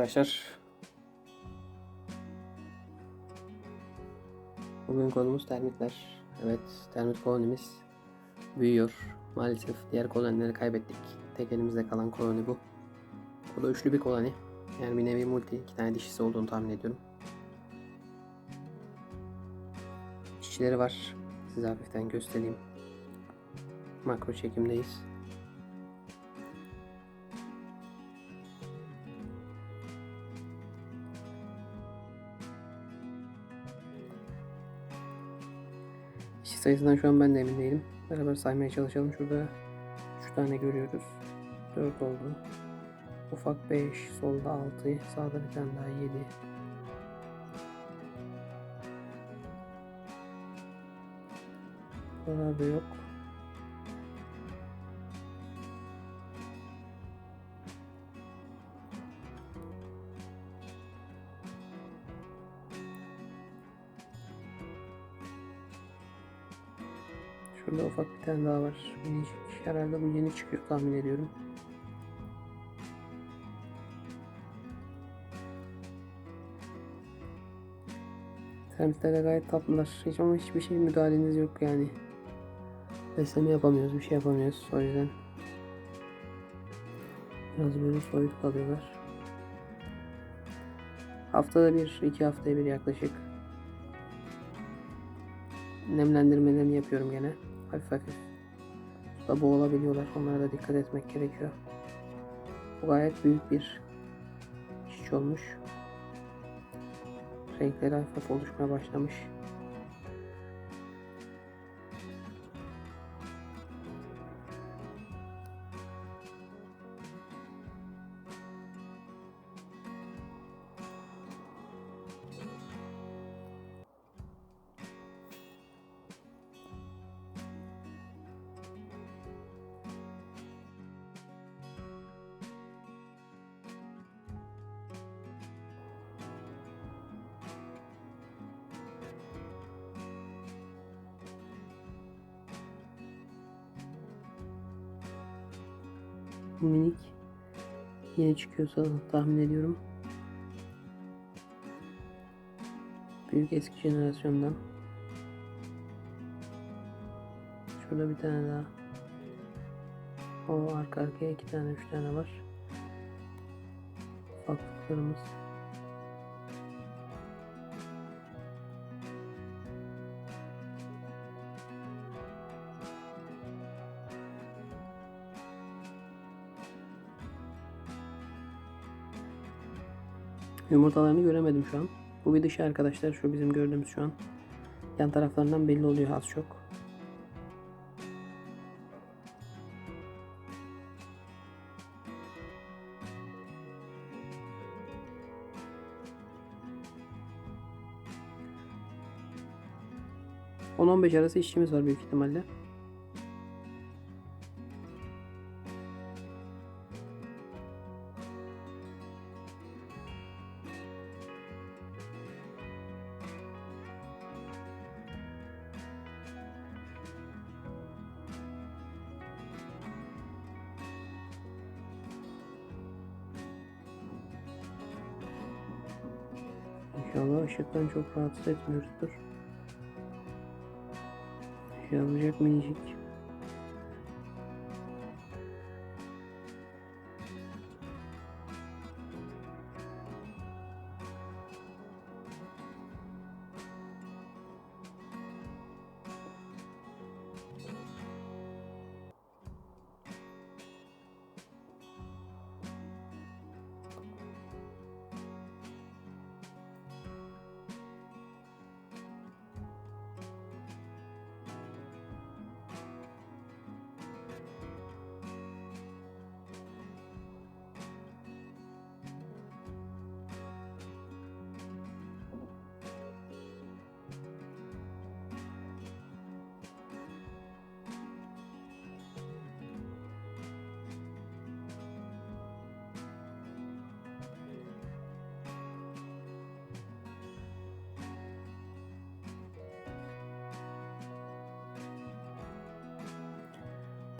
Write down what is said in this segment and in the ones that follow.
arkadaşlar. Bugün konumuz termitler. Evet, termit kolonimiz büyüyor. Maalesef diğer kolonileri kaybettik. Tek elimizde kalan koloni bu. Bu da üçlü bir koloni. Yani bir nevi multi, iki tane dişisi olduğunu tahmin ediyorum. İşçileri var. Size hafiften göstereyim. Makro çekimdeyiz. Sayısından şu an ben de emin değilim. Beraber saymaya çalışalım. Şurada 3 tane görüyoruz. 4 oldu. Ufak 5, solda 6, sağda bir tane daha 7. Buralarda yok. Şurada ufak bir tane daha var. Minicik. Herhalde bu yeni çıkıyor tahmin ediyorum. Termitler de gayet tatlılar. Hiç ama hiçbir şey müdahaleniz yok yani. Besleme yapamıyoruz, bir şey yapamıyoruz. O yüzden biraz böyle soyut kalıyorlar. Haftada bir, iki haftaya bir yaklaşık nemlendirmelerini yapıyorum gene. Hafif hafif. Suda boğulabiliyorlar. Onlara da dikkat etmek gerekiyor. Bu gayet büyük bir çiç olmuş. Renkleri hafif oluşmaya başlamış. Minik yeni çıkıyorsa tahmin ediyorum. Büyük eski jenerasyondan. Şurada bir tane daha. O arka arkaya iki tane üç tane var. Ufaklıklarımız. Yumurtalarını göremedim şu an. Bu bir dışı arkadaşlar. Şu bizim gördüğümüz şu an. Yan taraflarından belli oluyor az çok. ...10-15 arası işçimiz var büyük ihtimalle. İnşallah ışıktan çok rahatsız etmiyoruzdur. Yavrucak minicik.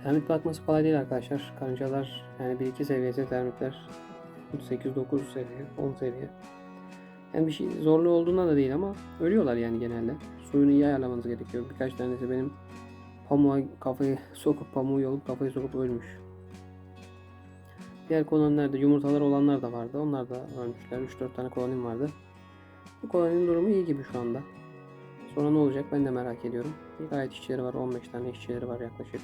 Termit bakması kolay değil arkadaşlar. Karıncalar yani 1-2 seviyesi termitler 8-9 seviye, 10 seviye. Yani bir şey zorlu olduğundan da değil ama ölüyorlar yani genelde. Suyunu iyi ayarlamanız gerekiyor. Birkaç tanesi benim pamuğa kafayı sokup pamuğu yolup kafayı sokup ölmüş. Diğer kolonilerde yumurtalar olanlar da vardı. Onlar da ölmüşler. 3-4 tane kolonim vardı. Bu koloninin durumu iyi gibi şu anda. Sonra ne olacak ben de merak ediyorum. Gayet işçileri var. 15 tane işçileri var yaklaşık.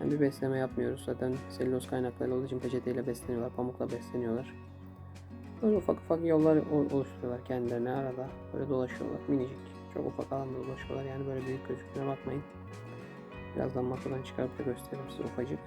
Yani bir besleme yapmıyoruz. Zaten selüloz kaynakları olduğu için peçeteyle besleniyorlar. Pamukla besleniyorlar. Böyle ufak ufak yollar oluşturuyorlar kendilerine arada. Böyle dolaşıyorlar. Minicik. Çok ufak alanda dolaşıyorlar. Yani böyle büyük gözüktüğüne bakmayın. Birazdan masadan çıkarıp da gösteririm size ufacık.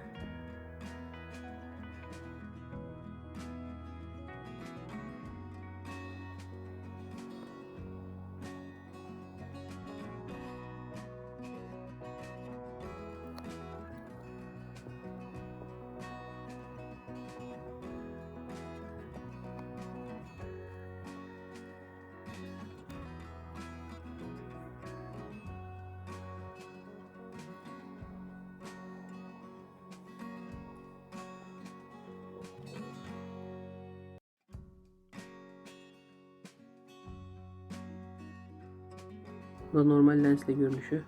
Bu da normal lensle görünüşü.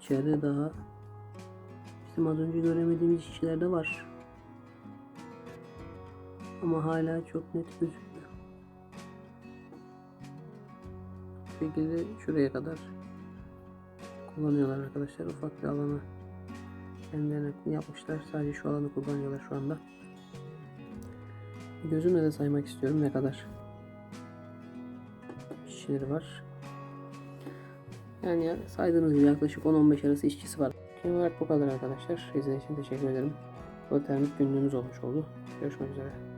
İçeride daha bizim az önce göremediğimiz işçiler de var. Ama hala çok net gözüküyor. Bu şekilde şuraya kadar kullanıyorlar arkadaşlar. Ufak bir alanı kendilerine yapmışlar. Sadece şu alanı kullanıyorlar şu anda. Gözümle de saymak istiyorum ne kadar işçileri var. Yani ya- saydığımız gibi yaklaşık 10-15 arası işçisi var. Genel olarak bu kadar arkadaşlar. İzlediğiniz için teşekkür ederim. Bu termik günlüğümüz olmuş oldu. Görüşmek üzere.